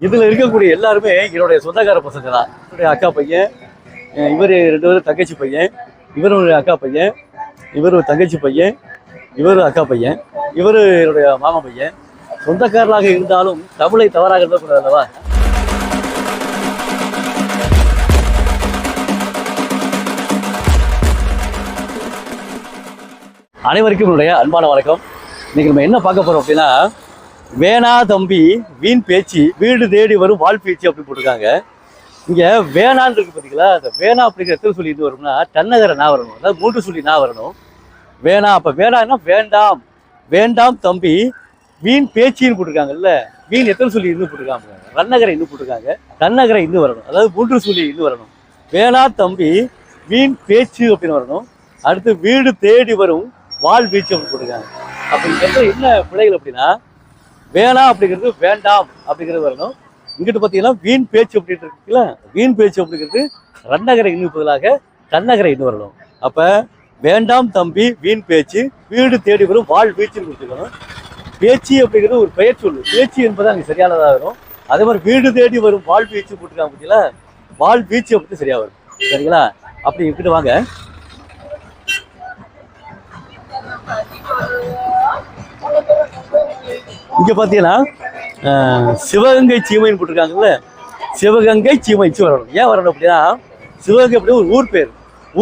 இதுல இருக்கக்கூடிய எல்லாருமே என்னுடைய சொந்தக்கார பசங்க தான் என்னுடைய அக்கா பையன் இவர் ரெண்டு பேரும் தங்கச்சி பையன் இவர் ஒரு அக்கா பையன் இவரு ஒரு தங்கச்சி பையன் இவர் அக்கா பையன் இவரு என்னுடைய மாமா பையன். சொந்தக்காரர்களாக இருந்தாலும் தமிழை தவறாக இருந்தக்கூடாது அல்லவா? அனைவருக்கும் என்னுடைய அன்பான வணக்கம். இன்னைக்கு நம்ம என்ன பார்க்க போறோம் அப்படின்னா வேணா தம்பி வீண் பேச்சு வீடு தேடி வரும் வால் பேச்சு அப்படி போட்டிருக்காங்க. இங்கே வேணான்னு இருக்கு பார்த்தீங்களா அந்த வேணா அப்படிங்கிற எத்தனை சொல்லி இது வரும்னா தன்னகர நான் வரணும். அதாவது மூன்று சொல்லி நான் வரணும். வேணா அப்போ வேணான்னா வேண்டாம். வேண்டாம் தம்பி வீண் பேச்சின்னு போட்டிருக்காங்கல்ல. வீண் எத்தனை சொல்லி இருந்து போட்டிருக்காங்க? ரன்னகரை இன்னும் போட்டிருக்காங்க. தன்னகரை இன்னும் வரணும். அதாவது மூன்று சொல்லி இன்னும் வரணும். வேணா தம்பி வீண் பேச்சு அப்படின்னு வரணும். அடுத்து வீடு தேடி வரும் வால் வீச்சு அப்படின்னு போட்டிருக்காங்க. அப்ப என்ன பிள்ளைகள் அப்படின்னா வேணாம் அப்படிங்கிறது வேண்டாம் அப்படிங்கிறது வரணும். இங்கிட்டு பார்த்தீங்கன்னா வீண் பேச்சு அப்படின்ட்டு இருக்குல்ல வீண் பேச்சு அப்படிங்கிறது ரன்னகரை இன்னும் பதிலாக தன்னகரை இன்னும் வரணும். அப்போ வேண்டாம் தம்பி வீண் பேச்சு வீடு தேடி வரும் வாழ் வீச்சுன்னு கொடுத்துக்கணும் பேச்சு அப்படிங்கிறது ஒரு பெயர் சொல்லு. பேச்சு என்பது அங்கே சரியானதாக வரும். அதே மாதிரி வீடு தேடி வரும் வாழ் வீச்சு போட்டுருக்காங்க பார்த்தீங்களா? வாழ் வீச்சு அப்படி சரியாக வரும். சரிங்களா? அப்படி இங்கிட்டு வாங்க. இங்க பாத்தீங்கன்னா சிவகங்கை சீமைன்னு போட்டிருக்காங்கல்ல. சிவகங்கை சீமை வரணும். ஏன் வரணும் அப்படின்னா சிவகங்கை அப்படி ஒரு ஊர் பேர்.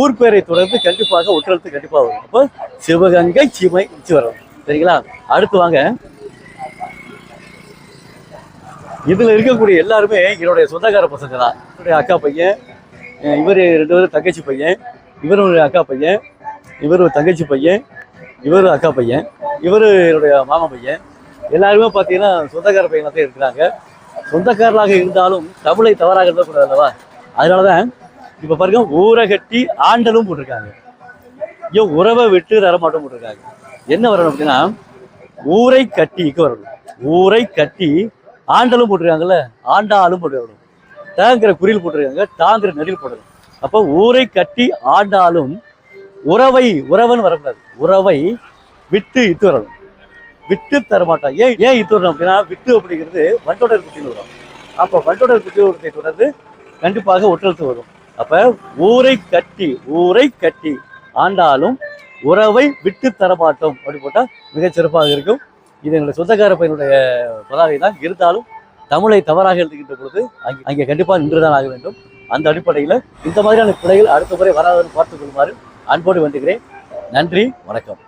ஊர் பேரை தொடர்ந்து கண்டிப்பாக ஒற்றெழுத்து கண்டிப்பாக வரும். அப்போ சிவகங்கை சீமை சி வரணும். சரிங்களா? அடுத்து வாங்க. இதுல இருக்கக்கூடிய எல்லாருமே என்னுடைய சொந்தக்கார பசங்க தான். என்னுடைய அக்கா பையன் இவர் ரெண்டு பேரும் தங்கச்சி பையன் இவர் ஒரு அக்கா பையன் இவரு ஒரு தங்கச்சி பையன் இவரு அக்கா பையன் இவரு என்னுடைய மாமா பையன். எல்லாருமே பார்த்தீங்கன்னா சொந்தக்கார பையனாக தான் இருக்கிறாங்க. சொந்தக்காரர்களாக இருந்தாலும் தமிழை தவறாக இருந்தக்கூடாது அல்லவா அதனால தான் இப்போ பாருங்க ஊரை கட்டி ஆண்டலும் போட்டிருக்காங்க. ஐயோ உறவை விட்டு தரமாட்டோம் போட்டிருக்காங்க. என்ன வரணும் அப்படின்னா ஊரை கட்டிக்கு வரணும். ஊரை கட்டி ஆண்டலும் போட்டிருக்காங்கல்ல ஆண்டாலும் போட்டுருக்கணும். தாங்கிற குறியில் போட்டிருக்காங்க தாங்கிற நெடில் போடணும் அப்போ ஊரை கட்டி ஆண்டாலும் உறவை உறவன் வரக்கூடாது. உறவை விட்டு இத்து வரணும். விட்டு தரமாட்டோம் ஏன் ஏன் இத்து அப்படின்னா விட்டு அப்படிங்கிறது வண்டோடர் குட்டியில் வரும். அப்போ வண்டோடர் குட்டியோடத்தை தொடர்ந்து கண்டிப்பாக ஒற்றெழுத்து வரும். அப்போ ஊரை கட்டி ஊரை கட்டி ஆண்டாலும் உறவை விட்டு தரமாட்டோம் அப்படி போட்டால் மிகச் சிறப்பாக இருக்கும். இது என்னுடைய சொந்தக்கார பையனுடைய பதாகை தான். இருந்தாலும் தமிழை தவறாக எழுதுகின்ற பொழுது அங்கே அங்கே கண்டிப்பாக நின்றுதான் ஆக வேண்டும். அந்த அடிப்படையில் இந்த மாதிரியான பிள்ளைகள் அடுத்த முறை வராதுன்னு பார்த்துக் கொள்ளுமாறு அன்போடு வேண்டுகிறேன். நன்றி வணக்கம்.